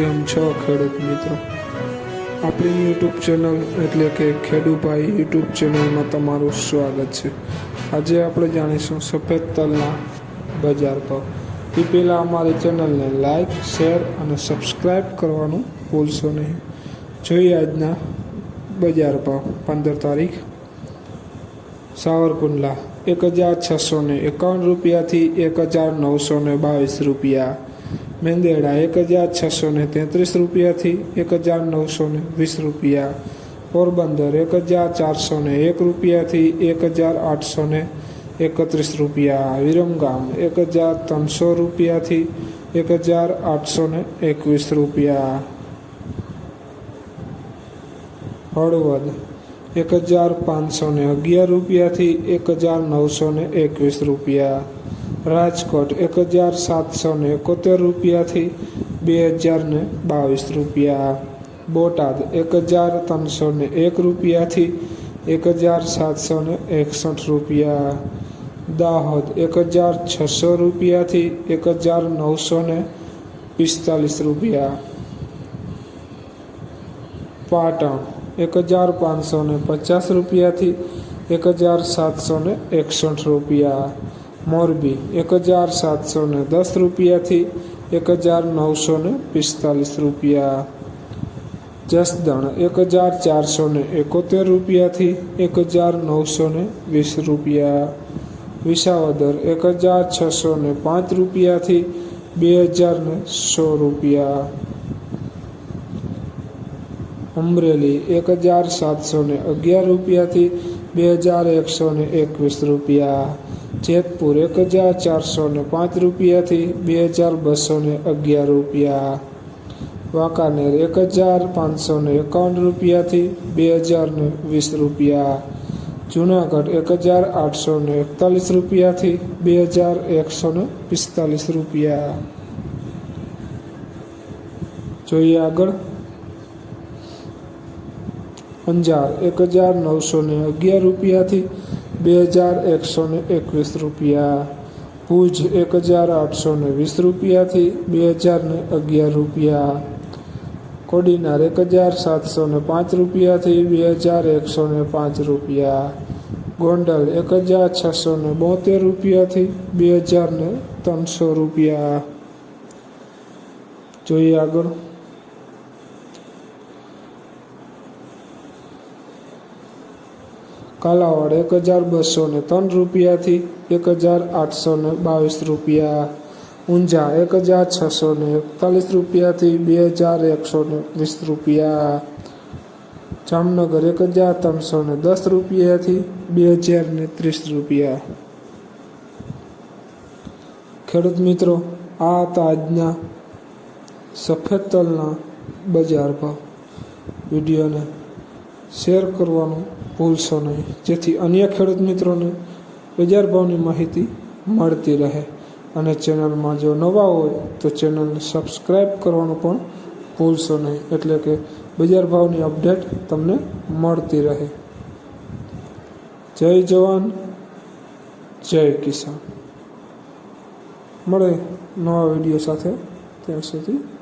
કેમ છો ખેડૂત મિત્રો? આપણી યુટ્યુબ ચેનલ એટલે કે ખેડૂભાઈ યુટ્યુબ ચેનલમાં તમારું સ્વાગત છે. આજે આપણે જાણીશું સફેદ તલના બજાર ભાવ. એ પહેલાં અમારી ચેનલને લાઈક શેર અને સબસ્ક્રાઈબ કરવાનું ભૂલશો નહીં. જોઈએ આજના બજાર ભાવ, પંદર તારીખ, સાવરકુંડલા. એક હજાર છસો એકાવન રૂપિયાથી એક હજાર નવસો બાવીસ રૂપિયા મેંદેડા એક હજાર છસો ને તેત્રીસ રૂપિયાથી એક હજાર નવસો ને વીસ રૂપિયા. પોરબંદર એક હજાર ચારસો ને એક રૂપિયાથી એક હજાર આઠસો ને એકત્રીસ રૂપિયા. વિરમગામ એક હજાર ત્રણસો રૂપિયાથી એક હજાર આઠસો ને એકવીસ રૂપિયા. હળવદ એક હજાર પાંચસો ને અગિયાર રૂપિયાથી એક હજાર નવસો ને એકવીસ રૂપિયા. રાજકોટ એક હજાર સાતસો ને એકોતેર રૂપિયાથી બે હજાર ને બાવીસ રૂપિયા. બોટાદ એક હજાર ત્રણસો ને એક રૂપિયાથી એક હજાર સાતસો ને એકસઠ રૂપિયા. દાહોદ એક હજાર છસો રૂપિયાથી એક હજાર નવસો ને પિસ્તાલીસ રૂપિયા. પાટણ એક હજાર પાંચસો ને પચાસ રૂપિયાથી એક હજાર સાતસો ને એકસઠ રૂપિયા. મોરબી એક હજાર સાતસો ને દસ રૂપિયાથી એક હજાર નવસો ને પિસ્તાલીસ રૂપિયા. જસદણ એક હજાર ચારસો ને એકોતેર રૂપિયાથી એક હજાર નવસો ને વીસ રૂપિયા. વિસાવદર એક હજાર છસો ને પાંચ રૂપિયાથી બે હજાર ને સો રૂપિયા. અમરેલી એક હજાર સાતસો ને અગિયાર રૂપિયાથી બે હજાર એકસો ને એકવીસ રૂપિયા. જેતપુર એક હજાર ચારસો ને પાંચ રૂપિયાથી બે હજાર બસો ને અગિયાર રૂપિયા. વાંકાનેર એક હજાર પાંચસો ને એકાવન રૂપિયાથી બે હજાર ને વીસ રૂપિયા. જુનાગઢ એક હજાર આઠસો ને એકતાલીસ રૂપિયાથી બે હજાર એકસો ને પિસ્તાલીસ રૂપિયા. જોઈએ આગળ. અંજાર એક હજાર નવસો ને અગિયાર રૂપિયાથી બે હજાર એકસો ને એકવીસ રૂપિયા. ભુજ એક હજાર આઠસો ને વીસ રૂપિયાથી બે હજાર ને અગિયાર રૂપિયા. કોડીનાર એક હજાર સાતસો ને પાંચ રૂપિયાથી બે હજાર એકસો ને પાંચ રૂપિયા. ગોંડલ એક હજાર છસો ને બોતેર રૂપિયાથી બે હજાર ને ત્રણસો રૂપિયા. જોઈએ આગળ. કાલાવાડ એક હજાર બસો ને ત્રણ રૂપિયાથી એક હજાર આઠસો ને બાવીસ રૂપિયા. ઊંઝા એક હજાર છસો ને એકતાલીસ રૂપિયાથી બે હજાર એકસો ને વીસ રૂપિયા. જામનગર એક હજાર ત્રણસો ને દસ રૂપિયાથી બે હજાર ને ત્રીસ રૂપિયા. ખેડૂત મિત્રો, આ હતા આજના સફેદ તલના બજાર ભાવ. વિડીયોને શેર કરવાનું ભૂલશો નહીં જેથી અન્ય ખેડૂત મિત્રોને બજાર ભાવની માહિતી મળતી રહે. અને ચેનલમાં જો નવા હોય, તો ચેનલને સબસ્ક્રાઈબ કરવાનું પણ ભૂલશો નહીં. એટલે કે બજાર ભાવની અપડેટ તમને મળતી રહે. જય જવાન, જય કિસાન. મળે નવા વીડિયો સાથે ત્યાં સુધી.